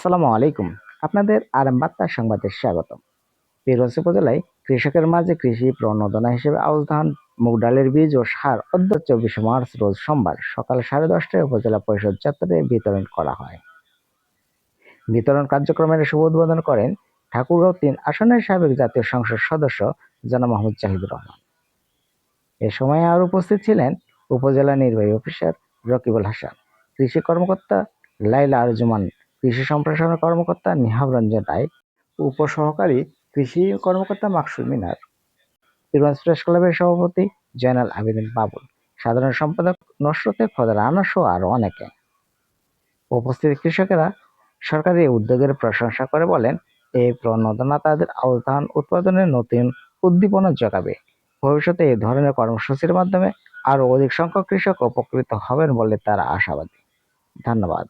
আসসালামু আলাইকুম। আপনাদের আরাম বার্তা সংবাদে স্বাগত পীরগঞ্জ উপজেলায় কৃষকের মাঝে কৃষি প্রণোদনা হিসেবে আউশ ধান, মুগ ডালের বীজ ও সার অদ্য চব্বিশে মার্চ রোজ সোমবার সকাল সাড়ে দশটায় উপজেলা পরিষদ চত্বরে বিতরণ করা হয়। বিতরণ কার্যক্রমের শুভ উদ্বোধন করেন ঠাকুরগাঁও তিন আসনের সাবেক জাতীয় সংসদ সদস্য জনাব মাহমুদ জাহিদুর রহমান। এ সময় আর উপস্থিত ছিলেন উপজেলা নির্বাহী অফিসার রকিবুল হাসান, কৃষি কর্মকর্তা লাইলা আরজুমান কৃষি সম্প্রসারণ কর্মকর্তা নিহাব রঞ্জন রায়, উপসহকারী কৃষি কর্মকর্তা মাকসুদ মিনার। পীরগঞ্জ প্রেস ক্লাবের সভাপতি জয়নাল আবেদিন বাবুল, সাধারণ সম্পাদক নসরতে খোদা রানা সহ আরও অনেকে। উপস্থিত কৃষকেরা সরকারি উদ্যোগের প্রশংসা করে বলেন এই প্রণোদনা তাদের আউশ ধান উৎপাদনের নতুন উদ্দীপনা যোগাবে ভবিষ্যতে এই ধরনের কর্মসূচির মাধ্যমে আরও অধিক সংখ্যক কৃষক উপকৃত হবেন বলে তারা আশাবাদী। ধন্যবাদ।